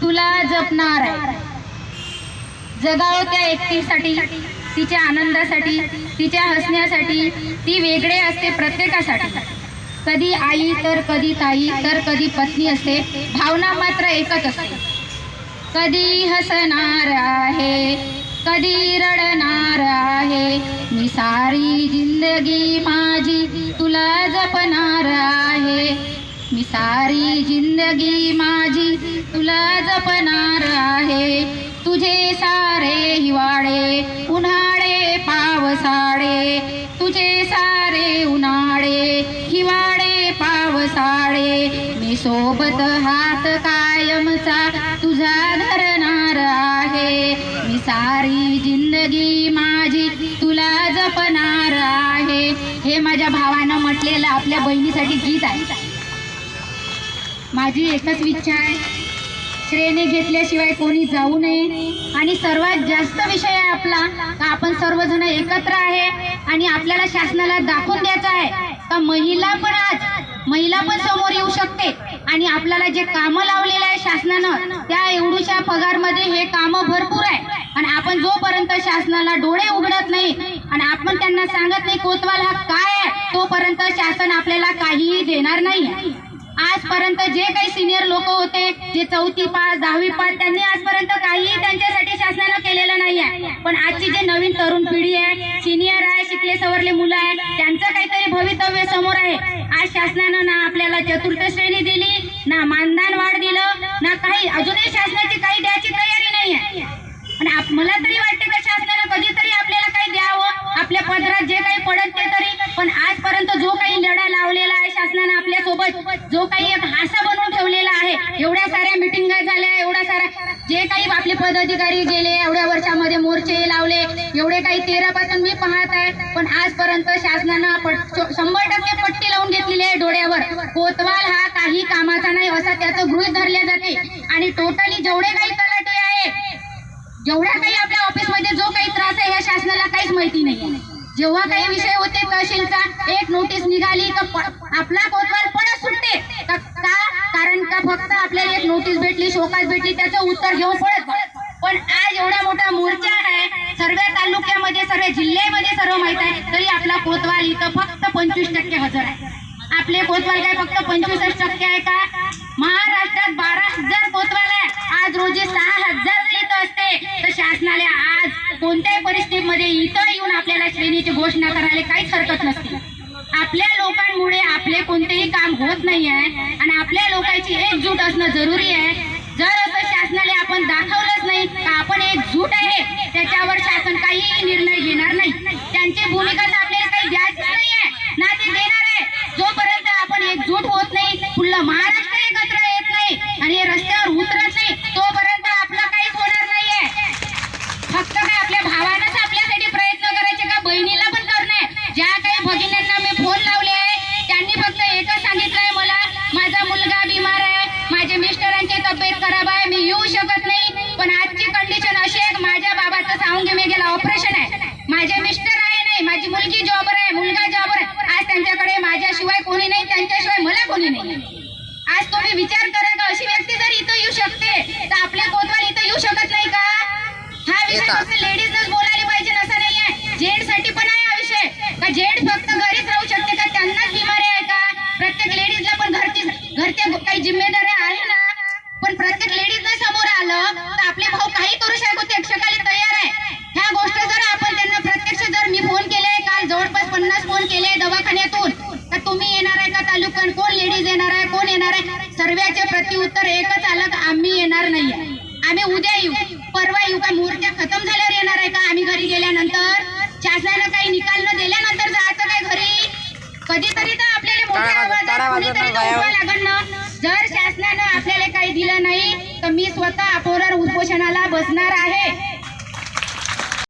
तुला जपणार आहे. जगाव त्या एकटीसाठी तिच्या आनंदासाठी तिच्या हसण्यासाठी ती वेगळे असते प्रत्येकासाठी. कधी आई तर कधी ताई तर कधी पत्नी असते भावना मात्र एकच असते. कधी हसणार आहे कधी रडणार आहे मी सारी जिंदगी माझी तुला जपणार आहे. मी सारी जिंदगी माझी तुला जपणार आहे. तुझे सारे हिवाळे उन्हाळे पावसाळे. तुझे सारे उन्हाळे हिवाळे पावसाळे. मी सोबत हात कायमचा तुझा धरणार आहे. मी सारी जिंदगी माझी तुला जपणार आहे. हे माझ्या भावानं म्हटलेलं आपल्या बहिणीसाठी गीत आहे. माझी एकच इच्छा आहे. श्रेणी घेतल्याशिवाय कोणी जाऊ नये. आणि सर्वात जास्त विषय आहे आपला का आपण सर्वजण एकत्र आहे आणि आपल्याला शासनाला दाखवून द्यायचं आहे. का महिला पण आज महिला पण समोर येऊ शकते. आणि आपल्याला जे कामं लावलेलं आहे शासनानं त्या एवढूशा पगारमध्ये हे कामं भरपूर आहे. आणि आपण जोपर्यंत शासनाला डोळे उघडत नाही आणि आपण त्यांना सांगत नाही कोतवाल हा काय आहे तोपर्यंत शासन आपल्याला काहीही देणार नाही. आजपर्यंत जे काही सिनियर लोक होते जे चौथी पास दहावी पास त्यांनी आजपर्यंत काहीही त्यांच्यासाठी शासनानं केलेलं नाही आहे पण आजची जे नवीन तरुण पिढी आहे सिनियर आहे शिकले सवरले मुलं आहे त्यांचं काहीतरी भवितव्य समोर आहे. आज शासनानं ना आपल्याला चतुर्थ श्रेणी दिली ना मानधन वाढ दिलं ना काही अजूनही शासनाची काही द्यायची तयारी नाही आहे आणि आप- मला तरी वाटते का शासनानं कधीतरी आपल्याला काही द्यावं आपल्या पदरात जे काही पडत ते तरी. पण आज जो काही एक हासा बनवून ठेवलेला आहे एवढ्या साऱ्या मिटिंग झाल्या एवढ्या साऱ्या जे काही आपले पदाधिकारी गेले एवढ्या वर्षामध्ये मोर्चे लावले एवढे काही तेरा पासून मी पाहत आहे पण आजपर्यंत शासनानं शंभर टक्के पट्टी लावून घेतलेली आहे डोळ्यावर. कोतवाल हा काही कामाचा नाही असा त्याचं गृहित धरले जाते. आणि टोटली जेवढे काही तलाठी आहे जेवढ्या काही आपल्या ऑफिसमध्ये जो काही त्रास आहे या शासनाला काहीच माहिती नाही जेव्हा काही विषय होते तहसीलचा एक नोटीस निघाली तर आपला कोतवाल नोटीस भेटली शोकास भेटली त्याचं उत्तर घेऊन पळत पण आज एवढा मोठा मोर्चा आहे सर्व तालुक्यामध्ये सर्व जिल्ह्यामध्ये सर्व माहीत आहे तरी आपला कोतवाल इथं फक्त पंचवीस टक्के हजर आहे. आपले कोतवाल काय फक्त पंचवीसच टक्के आहे का? महाराष्ट्रात बारा हजार कोतवाल आहे. आज रोजी सहा हजार जर इथं असते तर शासनाला आज कोणत्याही परिस्थितीमध्ये इथं येऊन आपल्याला श्रेणीची घोषणा करायला काहीच हरकत नसते. आपल्या लोकांमुळे आपले कोणतेही काम होत नाही आहे आणि आपल्या लोकांची एकजूट असणं जरुरी आहे. जर असं शासनाला आपण दाखवलंच नाही का आपण एकजूट आहे त्याच्यावर शासन काहीही निर्णय घेणार नाही. त्यांची भूमिका आपल्याला काही द्यायचीच नाही ऑपरेशन आहे. माझे मिस्टर आहे नाही माझी मुलगी जॉबर आहे मुलगा जॉबर आहे. आज त्यांच्याकडे माझ्याशिवाय कोणी नाही त्यांच्याशिवाय मला कोणी नाही. आज तुम्ही विचार करा का अशी व्यक्ती जर इथं येऊ शकते तर आपले कोतवाल इथं येऊ शकत नाही का? हा विषय. फक्त लेडीजच बोलायला पाहिजे असं नाहीये. जेंटसाठी पण आहे हा विषय. का जेंट फक्त घरीच राहू शकते का त्यांनाच बिमारी आहे का? प्रत्येक लेडीजला पण घरची घरच्या काही जिम्मेदाऱ्या आहे ना? पण प्रत्येक लेडीजला समोर आलं तर आपले भाऊ काही करू शकते दवाखान्यातून तर तुम्ही येणार आहे का तालुक्यात? कोण लेडीज येणार आहे? कोण येणार आहे? सर्वांचे प्रत्युत्तर एकच आलं का आम्ही येणार नाहीये. आम्ही उद्या येऊ. परवा येऊ का? मोर्चा खतम झाल्यावर येणार आहे का? आम्ही घरी गेल्यानंतर. शासनानं काही निकाल न दिल्यानंतर जायचं काय घरी? कधीतरी तर आपल्याला मोठ्या आवाजात लागण ना. जर शासनानं आपल्याला काही दिलं नाही तर मी स्वतः अपोरार उपोषणाला बसणार आहे.